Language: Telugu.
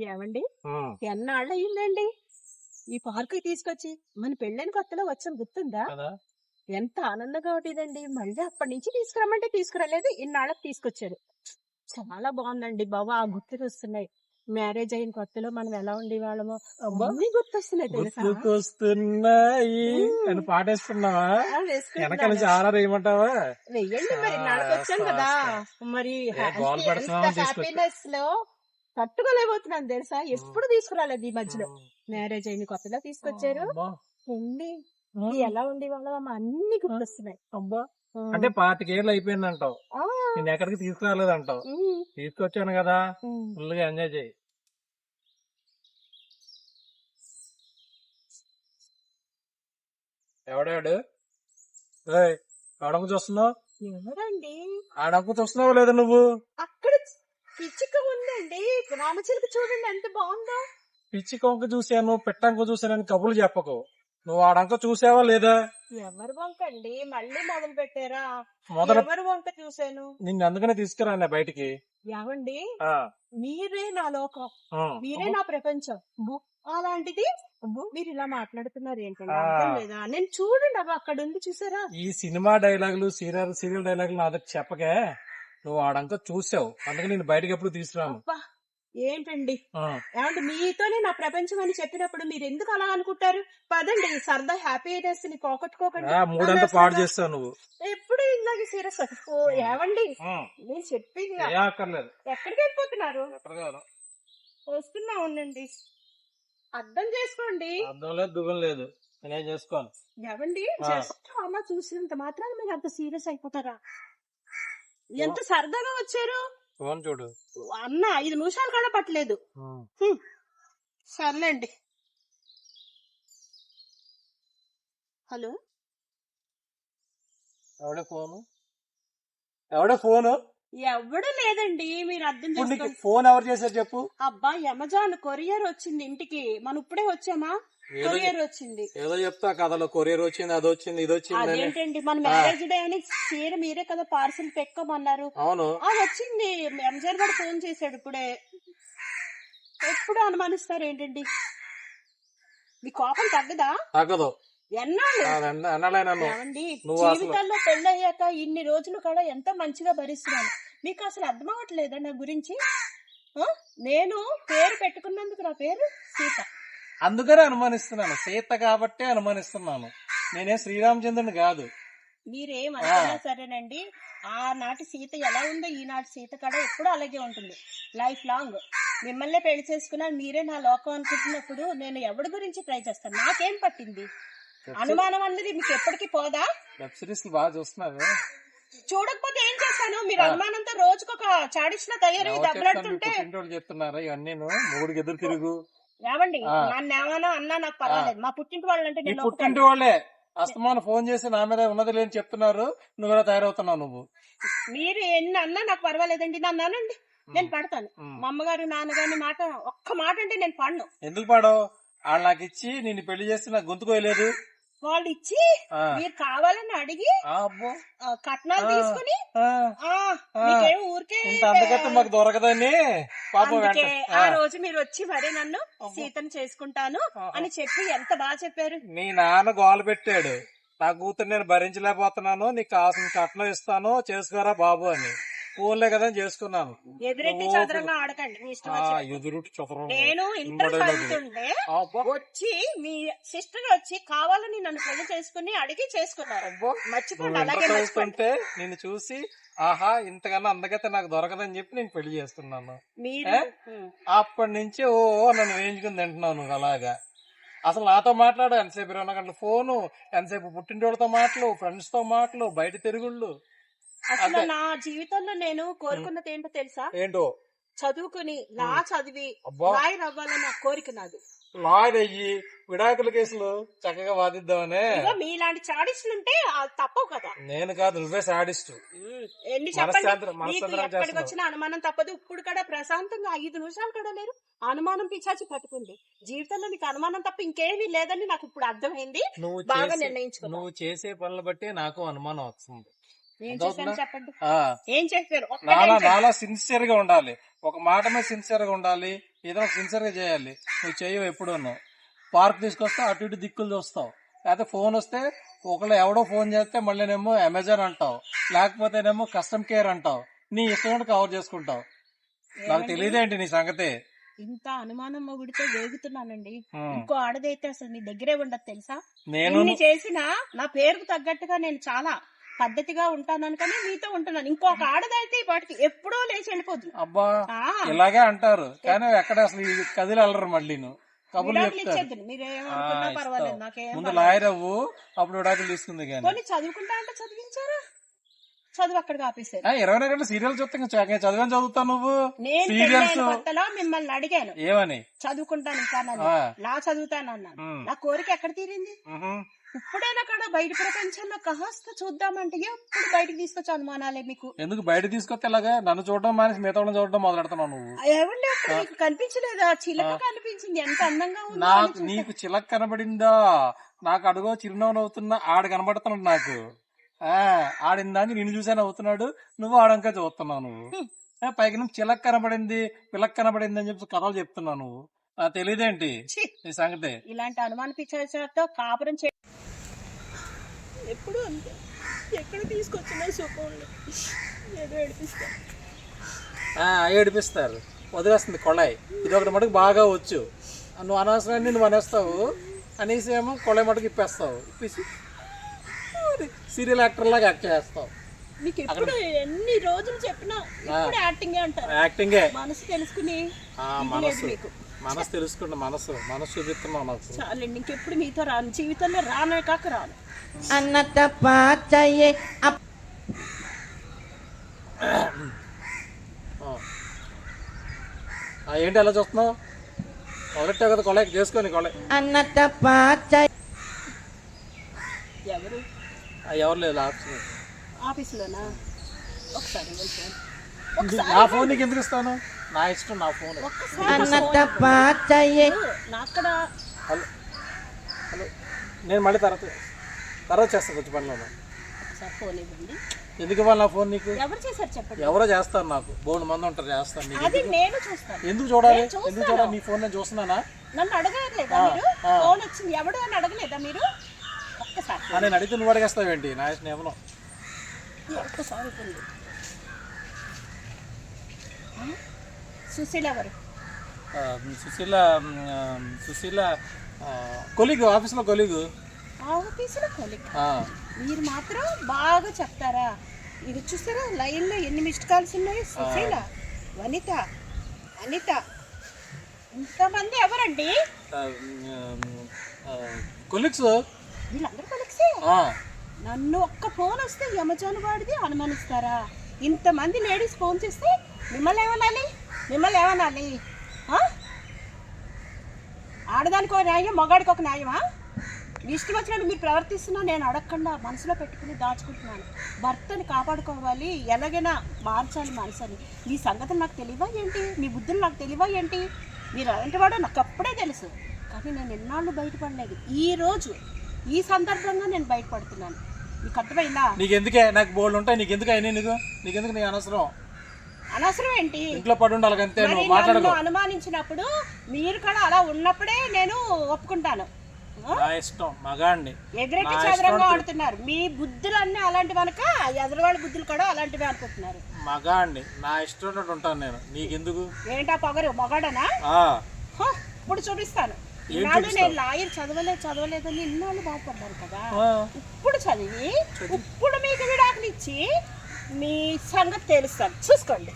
ఏమండి? ఎన్నాళ్ళు అయ్యిందండి ఈ పార్క్ తీసుకొచ్చి మన పెళ్ళైన కొత్తలో వచ్చాం గుర్తుందా? ఎంత ఆనందంగా ఉండేదండి. మళ్ళీ అప్పటి నుంచి తీసుకురమ్మంటే తీసుకురాలేదు. ఇన్నాళ్ళకి తీసుకొచ్చారు. చాలా బాగుందండి బాబా. ఆ గుర్తులు వస్తున్నాయి. మ్యారేజ్ అయిన కొత్తలో మనం ఎలా ఉండేవాళ్ళమో. అన్ని గుర్తొస్తున్నాయి గుర్తుకొస్తున్నాయి. అని నుంచి ఆర్ఆర్ వేయమంటావా వెయ్యండి మరి. నాలుగు వచ్చాను కదా. మరి. హ్యాపీనెస్లో తట్టుకోలేకపోతున్నాను తెలుసా? ఎప్పుడు తీసుకురాలేదు ఈ మధ్యలో. మ్యారేజ్ అయిన కొత్తలో తీసుకొచ్చారు. ఉండి. ఎలా ఉండేవాళ్ళం అన్ని గుర్తొస్తున్నాయి. అంటే పాతికేళ్ళు అయిపోయింది అంటావు నేను ఎక్కడికి తీసుకురాలేదు అంటావు తీసుకొచ్చాను కదా. ఫుల్గా ఎంజాయ్ చేయి. ఎవడాడు? ఆడకు చూస్తున్నావు? ఎవరండి? ఆడకు చూస్తున్నావు లేదా నువ్వు? అక్కడ పిచ్చిక ఉందండి. రామచిలుక చూడండి ఎంత బాగుందో. పిచ్చి కొంక చూశాను పెట్టంక చూశానని కబుర్లు చెప్పకు. నువ్వు ఆడంక చూసావా లేదా? ఎవరు వంకండి మళ్ళీ మొదలు పెట్టారా? మొదట ఎవరు వంక చూశాను? నిన్ను అందుకనే తీసుకురాను బయటికి? ఏమండి? ఆ, మీరే నా లోకం. ఆ. మీరే నా ప్రపంచం. బు. అలాంటిది మీరు ఇలా మాట్లాడుతున్నారు ఏంటండి? ఆ. లేదా? నేను చూడండి అవి అక్కడ ఉంది చూసారా? ఈ సినిమా డైలాగులు సీరియల్ సీరియల్ డైలాగులు నా దగ్గర చెప్పకే. నువ్వు ఆడంక చూసావు. అందుకని నేను బయటకి ఎప్పుడు తీసుకురాను. అబ్బా ఏంటండి? ఆ, ఏమంటే మీతోనే నా ప్రపంచం అని చెప్పినప్పుడు మీరు ఎందుకు అలా అనుకుంటారు? పదండి సరదా హ్యాపీనెస్ని పోగొట్టుకోకండి ఆ, మూడంతా అనవసరంగా పాడు చేస్తావు నువ్వు. ఎప్పుడు ఇలాగే సీరియస్ ఓ ఏమండి? ఆ, నేను చెప్పింది ఏ అక్కర్లేదు. ఎక్కడికి వెళ్ళిపోతున్నారు? ఎక్కడ కాదు వస్తున్నా ఉండండి. అర్థం చేసుకోండి. అర్థం లేదు దువ్వం లేదు. నేనేం చేసుకోను? ఆ. జస్ట్ అమ్మ చూసినంత మాత్రాన మీరు అంత సీరియస్ అయిపోతారా? ఎంత సరదాగా వచ్చారు? చూడు. అన్న ఐదు నిమిషాలు కూడా పట్టలేదు. సర్లేండి. హలో? ఎవడే ఫోను? ఎవడే ఫోను? ఎవడు లేదండి మీరు అర్థం చేసుకోండి. ఫోన్ ఎవరు చేశారు చెప్పు. అబ్బా అమెజాన్ కొరియర్ వచ్చింది ఇంటికి. మనం ఇప్పుడే వచ్చామా? కొరియర్ వచ్చింది. ఏదో చెప్తా కథలో కొరియర్ వచ్చింది అది వచ్చింది ఇది వచ్చింది అదేంటండి మన మ్యారేజ్ డే అని చీర మీరే కదా పార్సల్ పెక్కమన్నారు అవును. ఆ వచ్చింది. ఎంజర్ కూడా ఫోన్ చేశాడు ఇప్పుడే. ఎప్పుడు అనుమానిస్తారు ఏంటండి? మీ కోపం తగ్గదా? తగ్గదు. జీవితాల్లో పెళ్ళయ్యాక ఇన్ని రోజులు కూడా ఎంత మంచిగా భరిస్తున్నాను. మీకు అసలు అర్థం అవ్వట్లేదా నా గురించి? నేను పేరు పెట్టుకున్నందుకు నా పేరు సీత. అందుకనే అనుమానిస్తున్నాను. సీత కాబట్టే అనుమానిస్తున్నాను. నేనే శ్రీరామచంద్రుని కాదు. మీరేం అనుకున్నా సరేనండి. ఆనాటి సీత ఎలా ఉందో ఈనాటి సీత కూడా ఎప్పుడూ అలాగే ఉంటుంది. Life long. మిమ్మల్ని పెళ్ళి చేసుకున్నా మీరే నా లోకం అనుకుంటున్నప్పుడు నేను ఎవరి గురించి ట్రై చేస్తాను? నాకేం పట్టింది? అనుమానం అన్నది మీకు ఎప్పటికీ పోదా? వెబ్ సిరీస్ బాగా చూస్తున్నావు. చూడకపోతే ఏం చేస్తాను? మీరు అనుమానంతో రోజుకొక చాడిచిన తయారై దెబ్బలాడుతుంటే చెప్తున్నారా ఇవన్నీ మూడికి ఎదురు తిరుగు. ఏమండి. నన్ను అన్నా నాకు పర్వాలేదు. మా పుట్టింటి వాళ్ళంటే నీ నేను పుట్టింటి. వాళ్ళే. అస్తమానం ఫోన్ చేసి నా మీద ఉన్నది లేని చెప్తున్నారు. నువ్వు తయారవుతున్నావు నువ్వు? మీరు ఎన్ని అన్నా నాకు పర్వాలేదండి. నన్ను అనండి. నేను పడతాను. మా అమ్మగారు నాన్నగారిని మాట ఒక్క మాట అంటే నేను పడను. ఎందుకు పాడో వాళ్ళు నాకు ఇచ్చి నిన్ను పెళ్ళి చేస్తే నాకు గొంతుకోయలేదు వాళ్ళు ఇచ్చి. మీరు కావాలని అడిగి కట్నాలు. తీసుకుని ఊరికే మాకు దొరకదని ఆ, రోజు మీరు వచ్చి మరి నన్ను సీతను చేసుకుంటాను. అని చెప్పి ఎంత బాగా చెప్పారు. నీ నాన్న గోల పెట్టాడు. నా కూతురు నేను భరించలేకపోతున్నాను. నీకు కావాల్సిన కట్నం ఇస్తాను. చేసుకోరా బాబు అని. ఫోన్లే కదా చేసుకున్నాను ఎదురెట్టి ఓ, చదరంగా ఆడకండి మీ ఇష్టం ఆ, వచ్చినట్టు. ఎదురు చదరం. నేను ఇంటర్ ఇంబడి లేదు. చదువుతుండే అబ్బో, వచ్చి మీ సిస్టర్ వచ్చి కావాలని నన్ను పెళ్ళి చేసుకుని అడిగి చేసుకున్నారు. మర్చిపోండి అలాగే నిన్ను చూసి ఆహా ఇంతకన్నా అందగతే నాకు దొరకదని చెప్పి నేను పెళ్ళి చేస్తున్నాను మీరు ఏ? ఉమ్. అప్పటి నుంచి ఓ నన్ను వేయించుకుని తింటున్నావు నువ్వు అలాగా అసలు నాతో మాట్లాడు ఎంతసేపు ఇరవై నాలుగు గంటల ఫోను ఎంతసేపు పుట్టింటోళ్ళతో మాటలు ఫ్రెండ్స్తో మాటలు బయట తిరుగుళ్ళు అసలు. నా జీవితంలో నేను కోరుకున్నది ఏంటో తెలుసా? ఏంటో? చదువుకుని లా చదివి లాయర్ అవ్వాలని నా కోరిక నాది. లాయర్ అయ్యి విడాకుల కేసులు చక్కగా వాదిద్దామనే. మీలాంటి చాడిస్లుంటే అది తప్పవు కదా. నేను కాదు నువ్వే సాడిస్ట్ ఉమ్, ఎన్ని చెప్పండి. వచ్చిన అనుమానం తప్పదు. ఇప్పుడు కూడా ప్రశాంతంగా ఐదు నిమిషాలు కూడా లేరు. అనుమానం పిచాచి పట్టుకుంది. జీవితంలో మీకు అనుమానం తప్ప ఇంకేమీ లేదని నాకు ఇప్పుడు అర్థమైంది. నువ్వు బాగా నిర్ణయించుకున్నావు నువ్వు చేసే పనులు బట్టి నాకు అనుమానం వస్తుంది. ఏం చేశారు నాలా సిన్సియర్గా ఉండాలి. ఒక మాట మీద సిన్సియర్గా ఉండాలి. ఏదో సిన్సియర్గా చేయాలి. నువ్వు చేయవు ఎప్పుడూను. పార్క్ తీసుకొస్తే అటు ఇటు దిక్కులు చూస్తావు. లేకపోతే ఫోన్ వస్తే ఒకళ్ళు ఎవడో ఫోన్ చేస్తే మళ్ళీనేమో అమెజాన్ అంటావు. లేకపోతేనేమో కస్టమ్ కేర్ అంటావు. నీ ఇష్టం కవర్ చేసుకుంటావు. నాకు తెలియదేంటి నీ సంగతి? ఇంత అనుమానం మొగుడితో వేగుతున్నానండి. ఇంకో ఆడదైతే అసలు మీ దగ్గరే ఉండదు తెలుసా? నేను చేసినా నా పేరుకు తగ్గట్టుగా నేను చాలా పద్ధతిగా ఉంటాను కానీ మీతో ఉంటున్నాను. ఇంకొక ఆడదైతే ఈ పాటికి ఎప్పుడో లేచి వెళ్ళిపోతుంది అబ్బా ఇలాగే అంటారు. కానీ ఎక్కడ అసలు కదిలి వెళ్ళరు మళ్ళీ నువ్వు. ముందు. లాయర్ అవ్వు అప్పుడు విడాకులు తీసుకుంది కానీ. చదువుకుంటా అంటే చదివించారా? చదువు అక్కడికి ఆపేశారు. ఇరవై నాలుగు గంటలు సీరియల్ చూస్తే ఇంకా చా- చదివని చదువుతావు నువ్వు? సీరియల్స్ కొత్తలో మిమ్మల్ని అడిగాను. ఏమని? చదువుకుంటాను ఇంకా. నా చదువుతాను అన్నాను. ఉమ్. నా కోరిక ఎక్కడ తీరింది. ఇప్పుడైనా కూడా బయట ప్రపంచంలో కాస్త చూద్దామంటే ఎప్పుడు బయటకు తీసుకొచ్చి అనుమానాలే మీకు. ఎందుకు బయట తీసుకొస్తే ఇలాగా నన్ను చూడడం మానేసి మిగతా వాళ్ళని చూడడం మొదలెడుతున్నావు నువ్వు. అప్పుడు కనిపించలేదా? చిలక కనిపించింది. ఎంత అందంగా ఉందో నాకు. నీకు చిలక కనబడిందా? నాకు అడుగో చిరునవ్వు నవ్వుతున్నా ఆడ కనబడుతున్నాడు నాకు. ఆ ఆడిందాక నిన్ను చూసే నవ్వుతున్నాడు. నువ్వు ఆడంకా చూస్తున్నావు నువ్వు. ఆ, పైకి నువ్వు చిలక కనబడింది పిలక కనబడింది అని చెప్పి కథలు చెప్తున్నావు నువ్వు. తెలియదేంటి నీ సంగతి. ఇలాంటి అనుమాన పిచ్చాతో కాపురం చే ఎప్పుడు అంతే. ఎక్కడ తీసుకొచ్చినా సుఖం ఉండదు. ఏదో ఏడిపిస్తా ఆ, ఏడిపిస్తారు. వదిలేస్తుంది కొళాయి. ఇది ఒకటి మటుకు బాగా వచ్చు. నువ్వు అనవసరాన్ని నువ్వు అనేస్తావు అనేసి ఏమో కొళాయి మటుకు ఇప్పేస్తావు. ఇప్పేసి సీరియల్ యాక్టర్ లాగా యాక్ట్ చేస్తావు. మీకు ఎప్పుడు ఎన్ని రోజులు చెప్పినా ఇప్పుడు యాక్టింగ్ అంటారు. యాక్టింగే మనసు తెలుసుకుని మనసు. మీకు. మనసు తెలుసుకుంటా మనసు మనసు నాకు చాలండి ఇంకెప్పుడు మీతో రాను. జీవితంలో రానే కాక రాను. అన్నత పాచయే అప్ ఆ. ఆ, ఏంటి అలా చూస్తున్నావు? మొదలెట్టావు కదా కొళాయి చేసుకొని కొళాయి అన్నత పాచయ ఎవరు? ఎవరు లేదు ఆప్షన్ ఆఫీసులోనా? ఒకసారి. నా ఫోన్ నీకు ఎందుకు ఇస్తాను? నా ఇష్టం నా ఫోన్. నాక్కడ హలో హలో నేను మళ్ళీ తర్వాత తర్వాత చేస్తాను కొంచెం పనిలో ఒకసారి ఫోన్ ఇవ్వండి. ఎందుకు ఇవ్వాలి నా ఫోన్ నీకు? ఎవరు చేశారు చెప్పండి? ఎవరో చేస్తారు నాకు. బోల్డ్ మంది ఉంటారు చేస్తాను నీకు. అది నేను చూస్తాను. ఎందుకు చూడాలి. ఎందుకు చూడాలి? నీ ఫోన్ నేను చూస్తున్నానా? నన్ను అడగలేదా మీరు. ఫోన్ వచ్చింది. ఎవడు అని అడగలేదా మీరు? ఒక్కసారి. నేను అడిగితే నువ్వు అడిగేస్తావేంటి? నా ఇష్టం ఏమో ఒక్కసారి? సుశీల ఎవరు సుశీల సుశీల కొలీగు ఆఫీస్లో కొలీగు. ఆఫీసులో కొలిక్ ఆ, మీరు మాత్రం బాగా చెప్తారా? ఇది చూసారా? లైన్లో ఎన్ని మిస్డ్ కాల్స్ ఉన్నాయి? సుశీల వనిత అనిత. ఇంతమంది ఎవరండి? కొలీగ్స్. వీళ్ళందరూ కొలిక్సే ఆ, నన్ను ఒక్క ఫోన్ వస్తే యమజాను వాడిది అనుమానిస్తారా? ఇంతమంది లేడీస్ ఫోన్ చేస్తే మిమ్మల్ని ఏమనాలి? మిమ్మల్ని ఏమనాలి? ఆడదానికి ఒక న్యాయం మగాడికి ఒక న్యాయమా? మీ ఇష్టం వచ్చినట్టు మీరు ప్రవర్తిస్తున్నా నేను అడగకుండా మనసులో పెట్టుకుని దాచుకుంటున్నాను. భర్తని కాపాడుకోవాలి ఎలాగైనా మార్చాలి మనసుని. మీ సంగతులు నాకు తెలియవా ఏంటి? మీ బుద్ధులు నాకు తెలియవా ఏంటి? మీరు అలాంటి వాడో నాకు అప్పుడే తెలుసు. కానీ నేను ఎన్నాళ్ళు బయటపడలేదు. ఈ రోజు ఈ సందర్భంగా నేను బయటపడుతున్నాను. అర్థమైందా? నీకు ఎందుకే నాకు బోల్డ్ ఉంటాయి. నీకు ఎందుకు నీకు? నీకు ఎందుకు నీకు అనవసరం? అనవసరం ఏంటి ఇంట్లో పడి ఉండాలి అంతే. నువ్వు అనుమానించినప్పుడు మీరు కూడా అలా ఉన్నప్పుడే నేను ఒప్పుకుంటాను? నా ఇష్టం మగాడిని ఎగరెట్టి చదరంగా ఆడుతున్నారు. మీ బుద్ధులు అన్నీ అలాంటివి అనక ఎదురువాళ్ళ బుద్ధులు కూడా అలాంటివి అనుకుంటున్నారు. మగాడిని నా ఇష్టం ఉంటాను నేను. నీకెందుకు? ఏంటా పొగరు? మొగాడనా? ఇప్పుడు చూపిస్తాను. ఇన్నాళ్ళు? నేను లాయర్ చదవలేదు చదవలేదని ఇన్నాళ్ళు బాధపడ్డారు కదా. ఇప్పుడు చదివి. ఇప్పుడు మీకు విడాకులు ఇచ్చి మీ సంగతి తెలుస్తాను. చూసుకోండి.